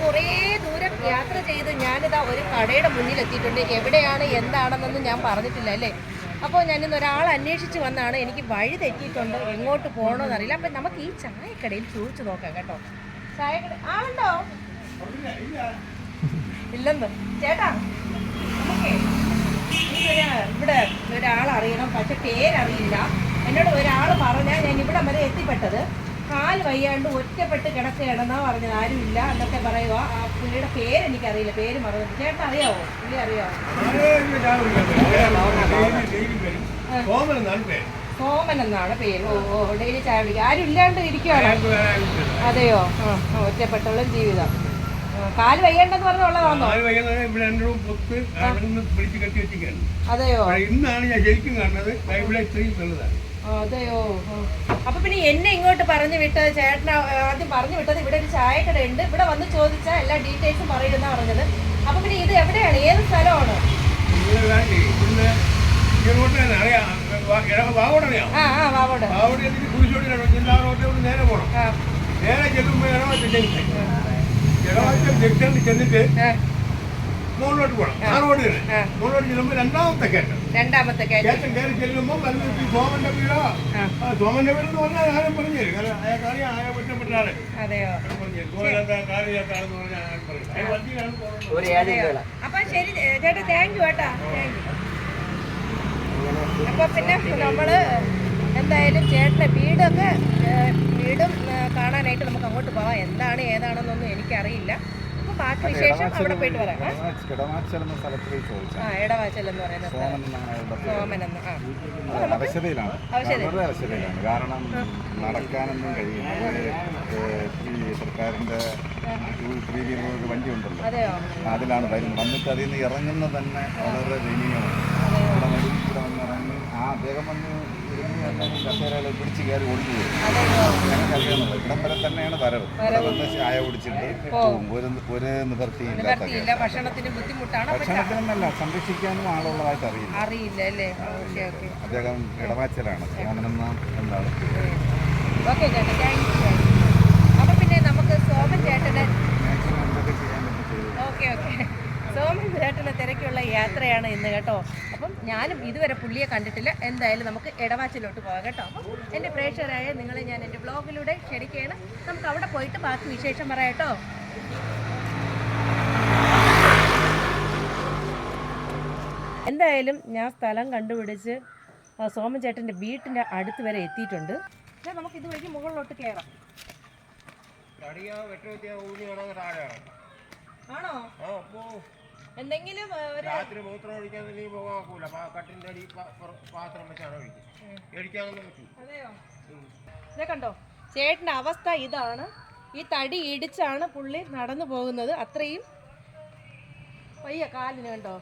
കുറേ ദൂരം യാത്ര ചെയ്ത് ഞാനിതാ ഒരു കടയുടെ മുന്നിൽ എത്തിയിട്ടുണ്ട് എവിടെയാണ് എന്താണെന്നൊന്നും ഞാൻ പറഞ്ഞിട്ടില്ല അല്ലേ? അപ്പോൾ ഞാനിന്ന് ഒരാൾ അന്വേഷിച്ച് വന്നാണ് എനിക്ക് വഴി തെറ്റിയിട്ടുണ്ട് എങ്ങോട്ട് പോകണമെന്ന് അറിയില്ല അപ്പം നമുക്ക് ഈ ചായക്കടയിൽ ചോദിച്ചു നോക്കാം കേട്ടോ. ചായക്കട ആളുണ്ടോ? ഇല്ലെന്ന്. ചേട്ടാ ഇവിടെ ഒരാൾ അറിയണം. പക്ഷെ പേരറിയില്ല. എന്നോട് ഒരാൾ പറഞ്ഞാൽ ഞാൻ ഇവിടെ കാൽ വയ്യാണ്ട് ഒറ്റപ്പെട്ട് കിടക്കുകയാണെന്നാ പറഞ്ഞത്. ആരുമില്ല. എന്നൊക്കെ പറയുക ആ പുള്ളിയുടെ പേര് എനിക്കറിയില്ല. പേര് മറന്നു ചേട്ടൻ അറിയാവോ? പുള്ളി അറിയാവോ? കോമൻ എന്നാണ് പേര് സോമൻ എന്നാണ് പേര്. ഓ ഡെയിലി ചായ കുടിക്കുക ആരും ഇല്ലാണ്ട് ഇരിക്കുവാണ്? അതെയോ? ഒറ്റപ്പെട്ടുള്ള ജീവിതം. കാൽ വയ്യണ്ടെന്ന് വെച്ചിരിക്കുകയാണ് അതെയോ? ഇന്നാണ് ഞാൻ ശരിക്കും കാണുന്നത്. ബൈബിളെ ഇത്രയും നല്ലതാണ്. അതെയോ? അപ്പൊ പിന്നെ എന്നെ ഇങ്ങോട്ട് പറഞ്ഞു വിട്ടത് ചേട്ടൻ ആദ്യം പറഞ്ഞു വിട്ടത് ഇവിടെ ഒരു ചായക്കട ഉണ്ട് ഇവിടെ വന്ന് ചോദിച്ചാൽ എല്ലാ ഡീറ്റെയിൽസും പറയുന്ന പറഞ്ഞത്. അപ്പൊ പിന്നെ ഇത് എവിടെയാണ്? ഏത് സ്ഥലമാണ്? നേരെ ചെന്നിട്ട് മുകളിലോട്ട് പോകണം. ആ. റോഡ് തന്നെ. മുകളിലോട്ട് ചെല്ലുമ്പോൾ രണ്ടാമത്തെ കയറ്റം. രണ്ടാമത്തെ കയറ്റം. കയറി ചെല്ലുമ്പോൾ വല്ല സോമന്റെ വീടോ. സോമന്റെ വീട് എന്ന് പറഞ്ഞാൽ ആരും പറഞ്ഞു തരും കാരണം അയാൾക്ക് അറിയാം അയാൾ ഒറ്റപ്പെട്ട ആൾ അയാൾ അയാൾ അപ്പൊ ശരി ചേട്ടാ താങ്ക് യു കേട്ടാ. അപ്പൊ പിന്നെ നമ്മൾ എന്തായാലും ചേട്ടന്റെ വീടൊക്കെ വീടും കാണാനായിട്ട് നമുക്ക് അങ്ങോട്ട് പോവാം. എന്താണ് ഏതാണെന്നൊന്നും എനിക്കറിയില്ല. അപ്പൊ ബാക്കി വിശേഷം അവിടെ പോയിട്ട് പറയാം ആ ഇടവാച്ചൽ എന്ന് പറയുന്ന സ്ഥലം. സോമൻ എന്ന് ആ. അവശതയിലാണ്. അവശതയിലാണ്. കാരണം നടക്കാനൊന്നും കഴിയില്ല. ഈ സർക്കാരിന്റെ ടൂ ത്രീ വീലർ വണ്ടി ഉണ്ടല്ലോ അതിലാണ് വരുന്നത്. വന്നിട്ട് അതിൽ നിന്ന് ഇറങ്ങുന്നത് തന്നെ വളരെ ദയനീയമാണ്. ഇവിടെ വരും ഇവിടെ വന്ന് ഇറങ്ങി. ആ അദ്ദേഹം വന്ന് തന്നെ കസേരകളെ പിടിച്ച് കയറി അതെയോ ഞങ്ങൾക്ക് അറിയാവുന്നത് ഇവിടം വരെ തന്നെയാണ് വരവ്. ഇവിടെ വന്ന് ചായ കുടിച്ചിട്ട് പോകും ഒരു ഒരു നിവൃത്തിയില്ലാത്ത നിവർത്തിയില്ല ഭക്ഷണത്തിന് ബുദ്ധിമുട്ടാണ് ഭക്ഷണത്തിനൊന്നല്ല സംരക്ഷിക്കാനും ആളുള്ളതായിട്ട് അറിയില്ല. അറിയില്ല അല്ലേ? Okay okay. അദ്ദേഹം ഇടവാച്ചലാണ്. സോമനെന്ന എന്താണ്? ഓക്കെ. ചേട്ടാ താങ്ക് യു അപ്പൊ പിന്നെ നമുക്ക് സോമൻ ചേട്ടനെ ഓക്കെ ഓക്കെ. സോമൻ വിരാട്ടിലെ തിരക്കുള്ള യാത്രയാണ് ഇന്ന് കേട്ടോ. അപ്പം ഞാനും ഇതുവരെ പുള്ളിയെ കണ്ടിട്ടില്ല. എന്തായാലും നമുക്ക് ഇടവാച്ചിലോട്ട് പോകാം കേട്ടോ. അപ്പം എന്റെ പ്രേക്ഷകരായ നിങ്ങളെ ഞാൻ എന്റെ ബ്ലോഗിലൂടെ ക്ഷണിക്കുകയാണ്. നമുക്ക് അവിടെ പോയിട്ട് ബാക്കി വിശേഷം പറയാം കേട്ടോ. എന്തായാലും ഞാൻ സ്ഥലം കണ്ടുപിടിച്ച് സോമൻ ചേട്ടന്റെ വീട്ടിന്റെ അടുത്ത് വരെ എത്തിയിട്ടുണ്ട്. പക്ഷേ നമുക്ക് ഇതുവഴി മുകളിലോട്ട് കയറാം. ആണോ? എന്തെങ്കിലും രാത്രി മൂത്രം ഒഴിക്കാൻ നീ പോകാൻ കട്ടിന്റെ അടി പാത്രം വെച്ചാണ് ഒഴിക്കുക. എടിക്കാനൊന്നും പറ്റൂ കണ്ടോ? ചേട്ടന്റെ അവസ്ഥ ഇതാണ്. ഈ തടി ഇടിച്ചാണ് പുള്ളി നടന്നു പോകുന്നത്. അത്രയും വയ്യ കാലിന് കണ്ടോ?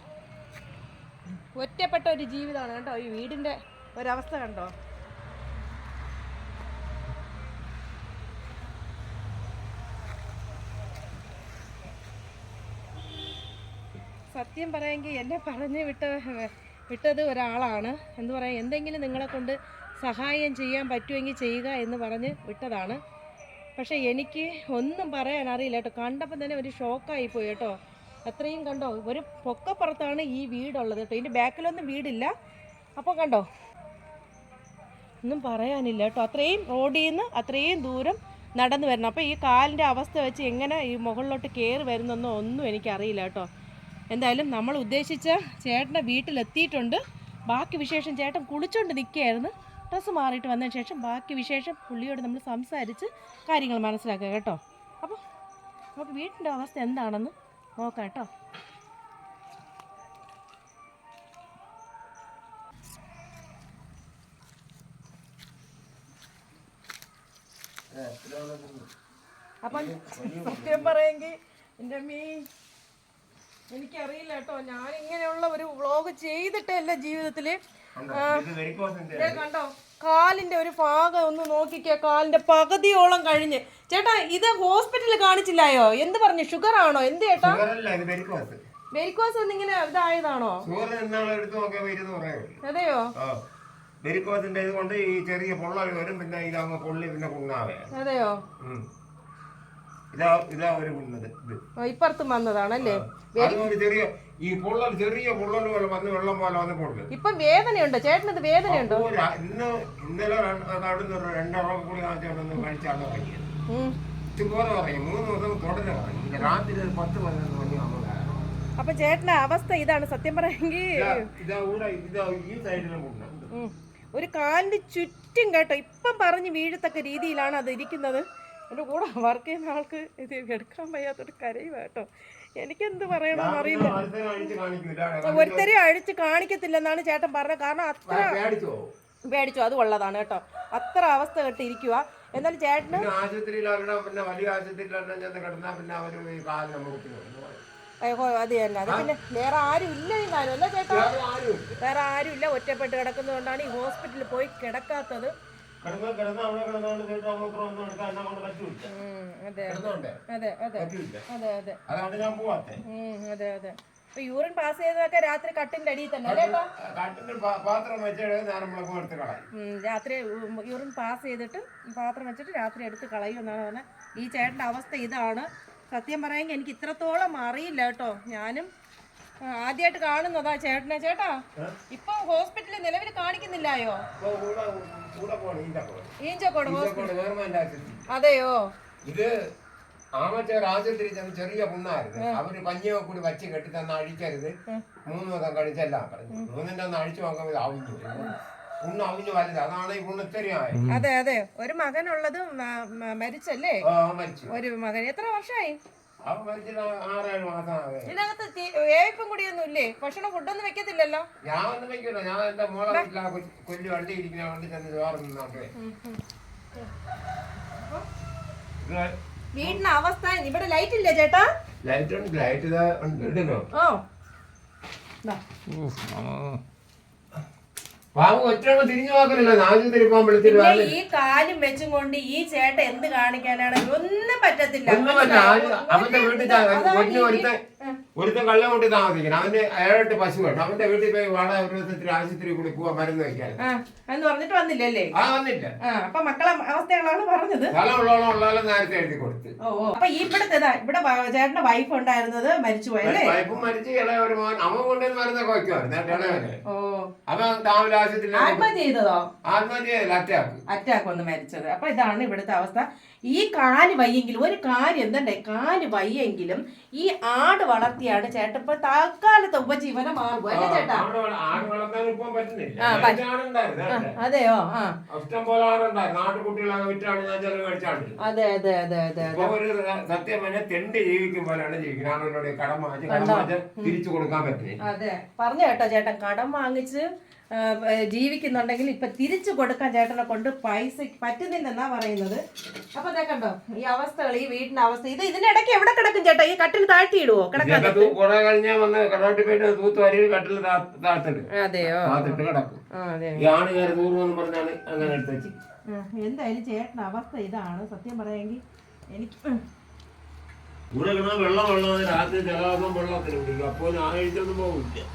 ഒറ്റപ്പെട്ട ഒരു ജീവിതമാണ് കേട്ടോ ഈ വീടിന്റെ ഒരവസ്ഥ കണ്ടോ? സത്യം പറയാമെങ്കിൽ എന്നെ പറഞ്ഞു വിട്ട വിട്ടത് ഒരാളാണ്. എന്ന് പറയാം എന്തെങ്കിലും നിങ്ങളെ കൊണ്ട് സഹായം ചെയ്യാൻ പറ്റുമെങ്കിൽ ചെയ്യുക എന്ന് പറഞ്ഞ് വിട്ടതാണ്. പക്ഷേ എനിക്ക് ഒന്നും പറയാൻ അറിയില്ല കേട്ടോ. കണ്ടപ്പോൾ തന്നെ ഒരു ഷോക്കായി പോയി കേട്ടോ. അത്രയും കണ്ടോ ഒരു പൊക്കപ്പുറത്താണ് ഈ വീടുള്ളത് കേട്ടോ. ഇതിന്റെ ബാക്കിലൊന്നും വീടില്ല. അപ്പോൾ കണ്ടോ ഒന്നും പറയാനില്ല കേട്ടോ. അത്രയും റോഡിൽ നിന്ന് അത്രയും ദൂരം നടന്നു വരണം. അപ്പോൾ ഈ കാലിന്റെ അവസ്ഥ വെച്ച് എങ്ങനെ ഈ മുകളിലോട്ട് കയറി വരുന്നെന്നോ ഒന്നും എനിക്കറിയില്ല കേട്ടോ. എന്തായാലും നമ്മൾ ഉദ്ദേശിച്ച ചേട്ടന്റെ വീട്ടിലെത്തിയിട്ടുണ്ട്. ബാക്കി വിശേഷം ചേട്ടൻ കുളിച്ചുകൊണ്ട് നിൽക്കുകയായിരുന്നു ഡ്രസ്സ് മാറിയിട്ട് വന്നതിന് ശേഷം ബാക്കി വിശേഷം പുള്ളിയോട് നമ്മൾ സംസാരിച്ച് കാര്യങ്ങൾ മനസ്സിലാക്കുക കേട്ടോ. അപ്പോൾ നമുക്ക് വീട്ടിന്റെ അവസ്ഥ എന്താണെന്ന് നോക്കാം കേട്ടോ. അപ്പം സത്യം പറയെങ്കിൽ എന്റെ മീ എനിക്കറിയില്ല കേട്ടോ. ഞാൻ ഇങ്ങനെയുള്ള ഒരു വ്ളോഗ് ചെയ്തിട്ടല്ല ജീവിതത്തിൽ കണ്ടോ? കാലിന്റെ ഒരു ഭാഗം ഒന്ന് നോക്കിക്കോ. കാലിന്റെ പകുതിയോളം കഴിഞ്ഞ്. ചേട്ടാ ഇത് ഹോസ്പിറ്റലിൽ കാണിച്ചില്ലായോ? എന്ത് പറഞ്ഞു? ഷുഗർ ആണോ? എന്ത് ചേട്ടാ? വെരിക്കോസ്. ഒന്നിങ്ങനെ എന്നിങ്ങനെ ഇതായതാണോ? അതെയോ? ആ. വെരിക്കോസിന്റെ ഇത് കൊണ്ട് ഈ ചെറിയ പൊള്ളൽ വരും പിന്നെ ഇതങ്ങ് പൊള്ളി പിന്നെ അതെയോ. ഇതാ ഇതാ ഇത്. ഇപ്പുറത്തും വന്നതാണല്ലേ? ചെറിയ ഈ പൊള്ളൽ ചെറിയ പൊള്ളൽ പോലെ വന്ന് വെള്ളം പോലെ ഇപ്പം വേദനയുണ്ടോ? ചേട്ടനത് വേദനയുണ്ടോ? ഇന്ന് ഇന്നലെ കൂടി കാണിച്ചോണ്ടൊന്ന് കഴിച്ചാണ് തുടങ്ങിയത് ഉം. ഇതുപോലെ പറയും മൂന്ന് ദിവസം തുടരെ പറയും രാത്രി ഒരു പത്ത് പതിനൊന്ന് മണി ആകുമ്പോൾ അപ്പൊ ചേട്ടന്റെ അവസ്ഥ ഇതാണ് സത്യം പറയെങ്കിൽ ഒരു കാലിന് ചുറ്റും കേട്ടോ. ഇപ്പം പറഞ്ഞു വീഴത്തക്ക രീതിയിലാണ് അത് ഇരിക്കുന്നത്. എന്റെ കൂടെ വർക്ക് ചെയ്യുന്ന ആൾക്ക് ഇത് എടുക്കാൻ വയ്യാത്തൊരു കരയുക കേട്ടോ. എനിക്കെന്ത് പറയണമെന്ന് അറിയില്ല ഒരുത്തരെ അഴിച്ച് കാണിക്കത്തില്ലെന്നാണ് ചേട്ടൻ പറഞ്ഞത്. കാരണം അത്ര പേടിച്ചോ? അത് ഉള്ളതാണ് കേട്ടോ. അത്ര അവസ്ഥ കെട്ടിരിക്കുക എന്നാലും ചേട്ടന് അത് തന്നെ. അത് പിന്നെ വേറെ ആരും ഇല്ല എന്നാലും അല്ല ചേട്ടാ? വേറെ ആരും ഇല്ല. ഒറ്റപ്പെട്ട് കിടക്കുന്നതുകൊണ്ടാണ് ഈ ഹോസ്പിറ്റലിൽ പോയി കിടക്കാത്തത്. കിടന്ന് കിടന്ന് അവിടെ കിടന്നുകൊണ്ട് ചേട്ടാ മൂത്രം ഒന്നും എടുക്കാൻ എന്നെ കൊണ്ട് പറ്റൂല ഉം, അതെ കിടന്നോണ്ടേ? അതെ അതെ. പറ്റൂല അതെ അതെ. അതാണ് ഞാൻ പോവാത്തെ. ഉം, അതെ അതെ. അപ്പൊ യൂറിൻ പാസ് ചെയ്തതൊക്കെ രാത്രി കട്ടിന്റെ അടിയിൽ തന്നെ പാത്രം വെച്ചിട്ട് രാത്രി യൂറിൻ പാസ് ചെയ്തിട്ട് പാത്രം വെച്ചിട്ട് രാത്രി എടുത്ത് കളയും എന്നാണ് പറഞ്ഞത്. ഈ ചേട്ടന്റെ അവസ്ഥ ഇതാണ്. സത്യം പറയാമെങ്കിൽ എനിക്ക് ഇത്രത്തോളം അറിയില്ല കേട്ടോ. ഞാനും ആദ്യമായിട്ട് കാണുന്നതാ ചേട്ടനെ. ചേട്ടാ ഇപ്പൊ ഹോസ്പിറ്റലിൽ നിലവിൽ കാണിക്കുന്നില്ലായോ? ഈഞ്ചക്കോട്. ഹോസ്പിറ്റൽ. അതെയോ? ഇത് ആമച്ചേർ ആശുപത്രി ചെന്ന് ചെറിയ പുണ്ണായിരുന്നു അവർ കഞ്ഞിയൊക്കെ കൂടി വച്ച് കെട്ടി തന്ന അഴിക്കരുത് മൂന്ന് ദിവസം കഴിച്ചല്ല പറഞ്ഞു. മൂന്നിന്റെ ഒന്ന് അഴിച്ചു നോക്കാൻ ഇത് അവിഞ്ഞു പുണ്ണ് അവിഞ്ഞു വലുത്. അതാണ് ഈ അതെ അതെ. ഒരു മകനുള്ളതും മരിച്ചല്ലേ? ഒരു മകൻ. എത്ര വർഷമായി ഇതിനകത്ത് വേവിപ്പും കൂടിയൊന്നും ഇല്ലേ? ഭക്ഷണം ഫുഡൊന്നും വെക്കത്തില്ലല്ലോ? ഞാൻ ഒന്നും വെക്കില്ല ഞാൻ എന്റെ മോളെ കൊല്ലു വണ്ടി ഇരിക്കുന്ന വണ്ടി ചെന്ന് ചോറ് നിന്നോട്ടെ. വീടിന്റെ അവസ്ഥ ഇവിടെ ലൈറ്റ് ഇല്ലേ ചേട്ടാ? ലൈറ്റ് ഉണ്ട് ലൈറ്റ് ഇതാ ഉണ്ടല്ലോ ഓ. പാവം ഒറ്റ തിരിഞ്ഞു നോക്കുന്നില്ല. പോകാൻ വിളിച്ചിട്ട് ഈ കാലും വെച്ചും കൊണ്ട് ഈ ചേട്ട എന്ത് കാണിക്കാനാണ് ഒന്നും പറ്റത്തില്ല. ഒന്നും പറ്റില്ല. അവന്റെ വീട്ടിൽ താ- കൊഞ്ഞ് ഒരുത്തൻ കള്ളം കൊണ്ട് താമസിക്കണം. അവന്റെ അയാളുടെ പശു വേണം. അവന്റെ വീട്ടിൽ പോയി വാടക ഒരു ദിവസത്തിൽ ആശുപത്രി കൂടി പോവാൻ മരുന്ന് വെക്കാൻ എന്ന് പറഞ്ഞിട്ട് വന്നില്ലല്ലേ? ആ വന്നില്ല. അപ്പൊ മക്കളെ അവസ്ഥകളാണ് പറഞ്ഞത്? സ്ഥലം ഉള്ളോളം ഉള്ളോളം നേരത്തെ എഴുതി കൊടുത്തു. ഓ. അപ്പൊ ഈ ഇവിടുത്തെ ഇവിടെ ചേട്ടന്റെ വൈഫ് ഉണ്ടായിരുന്നത് മരിച്ചുപോയല്ലേ വൈഫും മരിച്ചു ഇളയ ഒരു മോൻ അവൻ കൊണ്ടുവന്ന് മരുന്ന് വയ്ക്കുമായിരുന്നു ഇളയവന് ഓ. അവൻ താമര ആശുപത്രിയിൽ ആത്മഹത്യ ചെയ്തതോ? ആത്മഹത്യ അറ്റാക്ക്. അറ്റാക്ക് വന്ന് മരിച്ചത്. അപ്പൊ ഇതാണ് ഇവിടുത്തെ അവസ്ഥ. ഈ കാൽ വയ്യെങ്കിലും ഒരു കാര്യം എന്തണ്ടേ? കാൽ വയ്യെങ്കിലും ഈ ആട് വളർത്തിയാണ് ചേട്ടൻ. ഇപ്പൊ തൽക്കാലത്തെ ഉപജീവനം മാറുക അല്ലേ ചേട്ടാ. അതെയോ? ആ. അതെ അതെ അതെ അതെ അതെ. പറഞ്ഞു കേട്ടോ ചേട്ടൻ കടം വാങ്ങിച്ച് ജീവിക്കുന്നുണ്ടെങ്കിൽ ഇപ്പൊ തിരിച്ചു കൊടുക്കാൻ ചേട്ടനെ കൊണ്ട് പൈസ പറ്റുന്നില്ലെന്നാ പറയുന്നത്. അപ്പൊ അതെ കണ്ടോ ഈ അവസ്ഥകൾ ഈ വീടിന്റെ അവസ്ഥ ഇത് ഇതിനിടയ്ക്ക് എവിടെ കിടക്കും ചേട്ടാ? ഈ കട്ടിൽ താഴ്ത്തിയിടുവോ? കിടക്കാൻ അതെയോ? എന്തായാലും ചേട്ടൻ അവസ്ഥ ഇതാണ്. സത്യം പറയാമെങ്കിൽ എനിക്ക് വെള്ളം വെള്ളം രാത്രി ജലാസം വെള്ളം വെള്ളത്തിൽ അപ്പോൾ ഞാൻ കഴിച്ചൊന്നും പോകില്ല ഇവിടെ തന്നെ കിടക്കും സത്യം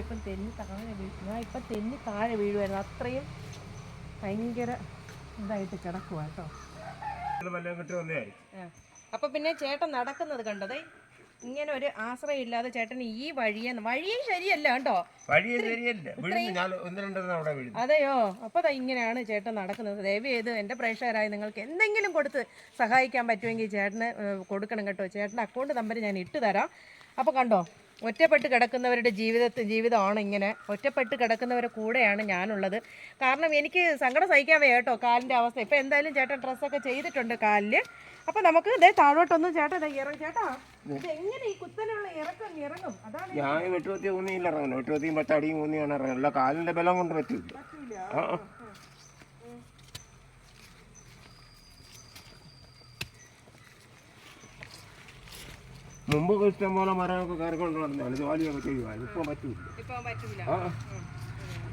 ഇപ്പം തെന്നി താഴെ വീഴും ഞാൻ ഇപ്പം തെന്നി താഴെ വീഴുമായിരുന്നു അത്രയും ഭയങ്കര ഇതായിട്ട് കിടക്കുക കേട്ടോ. അപ്പം പിന്നെ ചേട്ടൻ നടക്കുന്നത് കണ്ടത് ഇങ്ങനെ ഒരു ആശ്രയം ഇല്ലാതെ ചേട്ടൻ ഈ വഴിയെ വഴിയും ശരിയല്ല കേട്ടോ. അതെയോ? അപ്പൊ ഇങ്ങനെയാണ് ചേട്ടൻ നടക്കുന്നത്. ദയവ് ചെയ്ത് എന്റെ പ്രേക്ഷകരായി നിങ്ങൾക്ക് എന്തെങ്കിലും കൊടുത്ത് സഹായിക്കാൻ പറ്റുമെങ്കിൽ ചേട്ടന് കൊടുക്കണം കേട്ടോ. ചേട്ടന്റെ അക്കൗണ്ട് നമ്പർ ഞാൻ ഇട്ട് തരാം. അപ്പൊ കണ്ടോ? ഒറ്റപ്പെട്ട് കിടക്കുന്നവരുടെ ജീവിതത്തിൽ ജീവിതമാണ് ഇങ്ങനെ. ഒറ്റപ്പെട്ട് കിടക്കുന്നവരുടെ കൂടെയാണ് ഞാനുള്ളത്. കാരണം എനിക്ക് സങ്കടം സഹിക്കാൻ വയ്യ കേട്ടോ കാലിന്റെ അവസ്ഥ. ഇപ്പോൾ എന്തായാലും ചേട്ടൻ ഡ്രസ്സൊക്കെ ചെയ്തിട്ടുണ്ട് കാലിൽ. അപ്പോൾ നമുക്ക് ഇതേ താഴോട്ടൊന്നും ചേട്ടൻ ദേ ഇറങ്ങി ചേട്ടാ. ഇത് എങ്ങനെ ഈ കുത്തനുള്ള ഇറക്കം ഇറങ്ങും? അതാണ് ഞാൻ വെട്ടുപത്തി ഊന്നിയില്ല ഇറങ്ങുന്നു വെട്ടുപത്തിയും പത്തടിയും ഊന്നിയാണ് ഇറങ്ങുന്നത്. കാലിന്റെ കാലിന്റെ ബലം കൊണ്ട് പറ്റില്ല മുമ്പൊക്കെ ഇഷ്ടം പോലെ മരമൊക്കെ കയറിക്കൊണ്ട് നടന്നതാണ് ജോലിയൊക്കെ ചെയ്യുവാൻ ഇപ്പൊ പറ്റൂല. ആ.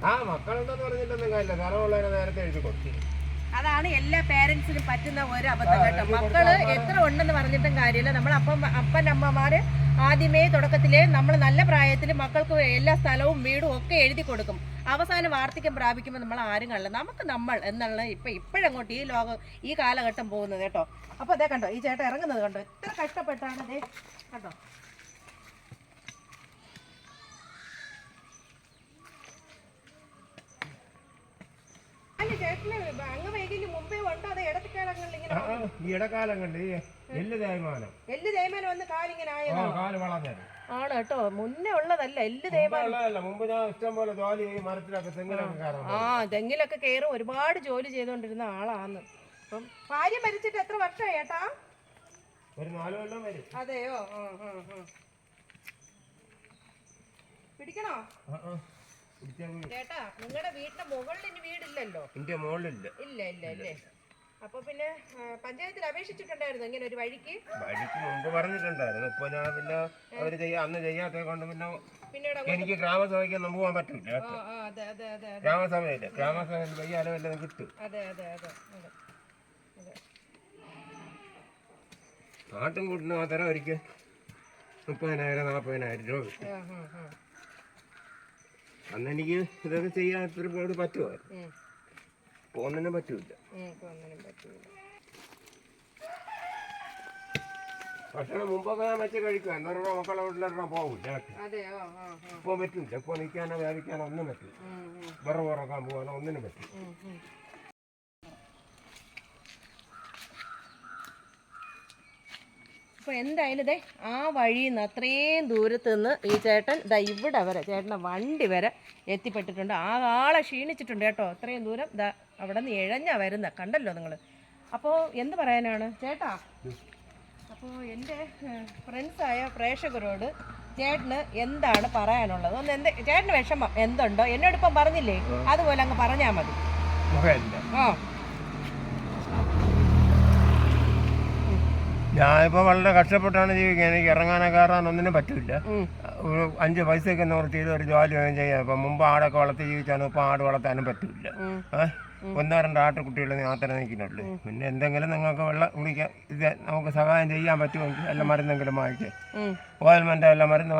ആ മക്കളുണ്ടെന്ന് പറഞ്ഞിട്ടൊന്നും കാര്യമില്ല. സ്ഥലമുള്ളവരെ നേരത്തെ എഴുതി കൊടുത്തു. അതാണ് എല്ലാ പേരൻസിനും പറ്റുന്ന ഒരു അബദ്ധം കേട്ടോ. മക്കൾ എത്ര ഉണ്ടെന്ന് പറഞ്ഞിട്ടും കാര്യമില്ല. നമ്മൾ അപ്പം അപ്പൻ അമ്മമാര് ആദ്യമേ തുടക്കത്തിലേ നമ്മൾ നല്ല പ്രായത്തിൽ മക്കൾക്ക് എല്ലാ സ്ഥലവും വീടും ഒക്കെ എഴുതി കൊടുക്കും. അവസാനം വാർദ്ധക്യം പ്രാപിക്കുമ്പോൾ നമ്മൾ ആരും കാണില്ല. നമുക്ക് നമ്മൾ എന്നുള്ള ഇപ്പം ഇപ്പോഴങ്ങോട്ട് ഈ ലോകം ഈ കാലഘട്ടം പോകുന്നത് കേട്ടോ. അപ്പോൾ അതേ കണ്ടോ ഈ ചേട്ടൻ ഇറങ്ങുന്നത് കണ്ടോ? എത്ര കഷ്ടപ്പെട്ടാണ് അതേ കണ്ടോ ഈ ഇടക്കാലം കണ്ട് എല്ല് തേയ്മാനം. എല്ല് തേയ്മാനം വന്ന് കാലിങ്ങനെ ആ ആയതാണോ കാൽ വളർന്നത് ആണ് കേട്ടോ മുന്നേ ഉള്ളതല്ല എല്ല് തേയ്മാനം. മുമ്പ് ഞാൻ ഇഷ്ടം പോലെ ജോലി ഈ മരത്തിലൊക്കെ തെങ്ങിലൊക്കെ ആ. തെങ്ങിലൊക്കെ കയറും. ഒരുപാട് ജോലി ചെയ്തുകൊണ്ടിരുന്ന ആളാന്ന്. അപ്പം ഭാര്യ മരിച്ചിട്ട് എത്ര വർഷമായി ഏട്ടാ? ഒരു നാല് കൊല്ലം വരും. അതെയോ. പിടിക്കണോ. ചേട്ടാ നിങ്ങളുടെ വീടിന്റെ മുകളിൽ ഇനി വീടില്ലല്ലോ? എന്റെ ഇല്ല. ഇല്ല ഇല്ലേ. അപ്പൊ പിന്നെ പഞ്ചായത്തിൽ അപേക്ഷിച്ചിട്ടുണ്ടായിരുന്നു ഇങ്ങനെ ഒരു വഴിക്ക്. വഴിക്ക് മുമ്പ് പറഞ്ഞിട്ടുണ്ടായിരുന്നു. ഇപ്പൊ ഞാൻ പിന്നെ അവർ ചെയ്യാ അന്ന് ചെയ്യാത്ത കൊണ്ട് പിന്നെ എനിക്ക് എനിക്ക് ഗ്രാമസഭയ്ക്കൊന്നും പോകാൻ പറ്റില്ല. ഗ്രാമസഭയില്ല ഗ്രാമസഭയിൽ വയ്യാലോ വല്ലതും കിട്ടും. അതെ അതെ അതെ അതെ ആട്ടും കൂട്ടിന് മാത്രം ഒരിക്കൽ മുപ്പതിനായിരം നാൽപ്പതിനായിരം രൂപ കിട്ടും. ആ, ആ, ആ. അന്ന് എനിക്ക് ഇതൊക്കെ ചെയ്യാൻ ഇത്തിരി പോയിട്ട് പറ്റുമോ ഉം, ഒന്നിനും പറ്റൂല. ഇപ്പൊ ഒന്നിനും പറ്റൂല. ഭക്ഷണം മുമ്പൊക്കെ ഞാൻ വെച്ച് കഴിക്കും. എന്നൊരു മക്കളെ വീട്ടിലൊരെണ്ണം പോകും ഇപ്പൊ ഇപ്പോൾ പറ്റില്ല ഇപ്പോൾ നിൽക്കാനോ വേവിക്കാനോ ഒന്നും പറ്റില്ല വെറുതെ വിറവ് ഉറക്കാൻ പോകാനോ ഒന്നിനും പറ്റില്ല അപ്പോൾ എന്തായാലും ഇതേ ആ വഴിയിൽ നിന്ന് അത്രയും ദൂരത്ത് നിന്ന് ഈ ചേട്ടൻ ദാ ഇവിടെ വരെ ചേട്ടന്റെ വണ്ടി വരെ എത്തിപ്പെട്ടിട്ടുണ്ട്. ആ ആളെ ക്ഷീണിച്ചിട്ടുണ്ട് കേട്ടോ. അത്രയും ദൂരം ദാ അവിടെ നിന്ന് ഇഴഞ്ഞാ വരുന്ന. കണ്ടല്ലോ നിങ്ങൾ അപ്പോൾ എന്ത് പറയാനാണ്? ചേട്ടാ അപ്പോൾ എന്റെ ഫ്രണ്ട്സായ പ്രേക്ഷകരോട് ചേട്ടന് എന്താണ് പറയാനുള്ളത്? ഒന്ന് എന്ത് ചേട്ടന് വിഷമം എന്തുണ്ടോ? എന്നോടിപ്പം പറഞ്ഞില്ലേ? അതുപോലെ അങ്ങ് പറഞ്ഞാൽ മതി. ആ. ഞാനിപ്പോൾ വളരെ കഷ്ടപ്പെട്ടാണ് ജീവിക്കുന്നത്. എനിക്ക് ഇറങ്ങാനോ കയറാൻ ഒന്നിനും പറ്റില്ല. ഒരു അഞ്ച് പൈസയൊക്കെ നിവർത്തി ചെയ്ത് ഒരു ജോലി ചെയ്യാം ഇപ്പം മുമ്പ് ആടൊക്കെ വളർത്തി ജീവിച്ചാണ് ഇപ്പൊ ആട് വളർത്താനും പറ്റില്ല. ഒന്നോ രണ്ടോ ആട്ടുകുട്ടികളെ മാത്രമേ നിൽക്കുന്നുള്ളൂ. പിന്നെ എന്തെങ്കിലും നിങ്ങൾക്ക് വെള്ളം കുടിക്കാൻ ഇത് നമുക്ക് സഹായം ചെയ്യാൻ പറ്റുമെങ്കിൽ അല്ല മരുന്നെങ്കിലും വാങ്ങിച്ചേ. ഓയിൽമെന്റ് എല്ലാ മരുന്ന്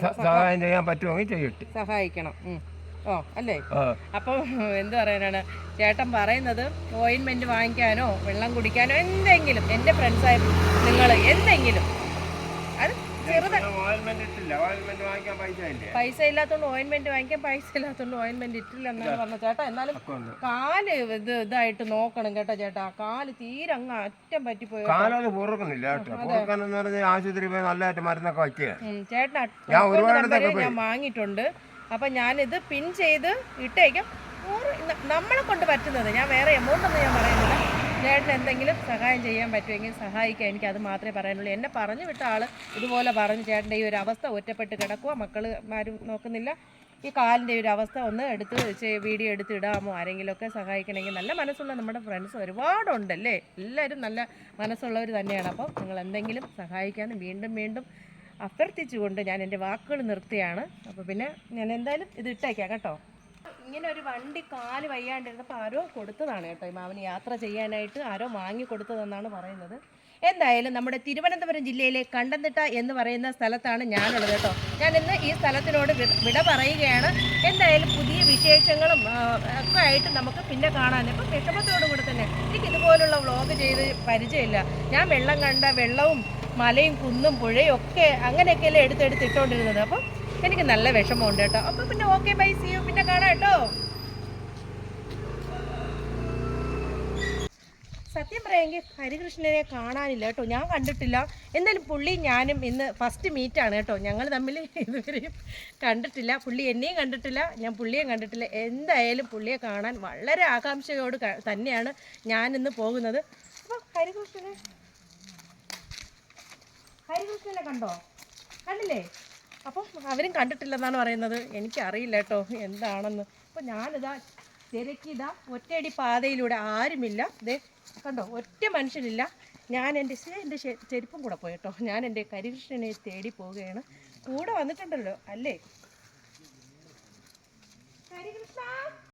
സ- സഹായം ചെയ്യാൻ പറ്റുമെങ്കിൽ ചെയ്യട്ടെ. സഹായിക്കണം. ഓ അല്ലേ? അപ്പം എന്ത് പറയാനാണ്? ചേട്ടൻ പറയുന്നത് ഓയിൻമെന്റ് വാങ്ങിക്കാനോ വെള്ളം കുടിക്കാനോ എന്തെങ്കിലും എന്റെ ഫ്രണ്ട്സായ നിങ്ങൾ എന്തെങ്കിലും. അത് ചെറുത്. പൈസ ഇല്ലാത്തോണ്ട് ഓയിൻമെന്റ് വാങ്ങിക്കാൻ പൈസ ഇല്ലാത്തതുകൊണ്ട് ഓയിൻമെന്റ് ഇട്ടില്ല എന്നാണ് പറഞ്ഞത്. ചേട്ടാ എന്നാലും കാൽ ഇത് ഇതായിട്ട് നോക്കണം കേട്ടോ ചേട്ടാ. കാൽ തീരെ അങ്ങ് അറ്റം പറ്റിപ്പോയി കാലത് പൊറുക്കുന്നില്ല ആശുപത്രി പോയി നല്ലതായിട്ട് മരുന്നൊക്കെ വെക്കുക ചേട്ടൻ ഞാൻ വാങ്ങിയിട്ടുണ്ട്. അപ്പം ഞാനിത് പിൻ ചെയ്ത് ഇട്ടേക്കും. നൂറ് നമ്മളെ കൊണ്ട് പറ്റുന്നത്. ഞാൻ വേറെ എമൗണ്ട് ഒന്നും ഞാൻ പറയുന്നില്ല. ചേട്ടൻ എന്തെങ്കിലും സഹായം ചെയ്യാൻ പറ്റുമെങ്കിൽ സഹായിക്കുക എനിക്ക് അത് മാത്രമേ പറയാനുള്ളൂ. എന്നെ പറഞ്ഞു വിട്ട ആൾ ഇതുപോലെ പറഞ്ഞു ചേട്ടന്റെ ഈ ഒരു അവസ്ഥ ഒറ്റപ്പെട്ട് കിടക്കുക മക്കൾ ആരും നോക്കുന്നില്ല. ഈ കാലിന്റെ ഒരു അവസ്ഥ ഒന്ന് എടുത്ത് വീഡിയോ എടുത്ത് ഇടാമോ? ആരെങ്കിലുമൊക്കെ സഹായിക്കണമെങ്കിൽ നല്ല മനസ്സുള്ള നമ്മുടെ ഫ്രണ്ട്സ് ഒരുപാടുണ്ടല്ലേ? എല്ലാവരും നല്ല മനസ്സുള്ളവർ തന്നെയാണ്. അപ്പോൾ നിങ്ങൾ എന്തെങ്കിലും സഹായിക്കാമെന്ന് വീണ്ടും വീണ്ടും അഭ്യർത്ഥിച്ചുകൊണ്ട് ഞാൻ എന്റെ വാക്കുകൾ നിർത്തിയാണ് അപ്പോൾ പിന്നെ ഞാൻ എന്തായാലും ഇത് ഇട്ടേക്കാം കേട്ടോ. ഇങ്ങനെ ഒരു വണ്ടി കാൽ വയ്യാണ്ടിരുന്നപ്പോൾ ആരോ കൊടുത്തതാണ് കേട്ടോ. ഈ മാവന് യാത്ര ചെയ്യാനായിട്ട് ആരോ വാങ്ങി കൊടുത്തതെന്നാണ് പറയുന്നത്. എന്തായാലും നമ്മുടെ തിരുവനന്തപുരം ജില്ലയിലെ കണ്ടന്തിട്ട എന്ന് പറയുന്ന സ്ഥലത്താണ് ഞാനുള്ളത് കേട്ടോ. ഞാൻ ഇന്ന് ഈ സ്ഥലത്തിനോട് വിട പറയുകയാണ്. എന്തായാലും പുതിയ വിശേഷങ്ങളും ഒക്കെ ആയിട്ട് നമുക്ക് പിന്നെ കാണാൻ ഇപ്പം വിഷമത്തോടു കൂടി തന്നെ എനിക്ക് ഇതുപോലുള്ള വ്ളോഗ് ചെയ്ത് പരിചയമില്ല. ഞാൻ വെള്ളം കണ്ട വെള്ളവും മലയും കുന്നും പുഴയും ഒക്കെ അങ്ങനെയൊക്കെയല്ലേ എടുത്തെടുത്ത് ഇട്ടുകൊണ്ടിരുന്നത് അപ്പം എനിക്ക് നല്ല വിഷമമുണ്ട് കേട്ടോ. അപ്പം പിന്നെ ഓക്കെ ബൈ സി യു പിന്നെ കാണാം കേട്ടോ. സത്യം പറയാമെങ്കിൽ ഹരികൃഷ്ണനെ കാണാനില്ല കേട്ടോ. ഞാൻ കണ്ടിട്ടില്ല. എന്തായാലും പുള്ളി ഞാനും ഇന്ന് ഫസ്റ്റ് മീറ്റാണ് കേട്ടോ. ഞങ്ങൾ തമ്മിൽ ഇതുവരെയും കണ്ടിട്ടില്ല. പുള്ളി എന്നെയും കണ്ടിട്ടില്ല. ഞാൻ പുള്ളിയെ കണ്ടിട്ടില്ല. എന്തായാലും പുള്ളിയെ കാണാൻ വളരെ ആകാംക്ഷയോട് തന്നെയാണ് ഞാനിന്ന് പോകുന്നത്. അപ്പോൾ ഹരികൃഷ്ണനെ ഹരികൃഷ്ണനെ കണ്ടോ? കണ്ടില്ലേ? അപ്പം അവരും കണ്ടിട്ടില്ലെന്നാണ് പറയുന്നത്. എനിക്കറിയില്ല കേട്ടോ എന്താണെന്ന്. അപ്പം ഞാനിതാ തിരക്കിതാ ഒറ്റയടി പാതയിലൂടെ ആരുമില്ല. ദേ കണ്ടോ ഒറ്റ മനുഷ്യനില്ല. ഞാൻ എന്റെ എന്റെ ചെരുപ്പും കൂടെ പോയി കേട്ടോ. ഞാൻ എന്റെ കരികൃഷ്ണനെ തേടി പോവുകയാണ്. കൂടെ വന്നിട്ടുണ്ടല്ലോ അല്ലേ? കരികൃഷ്ണ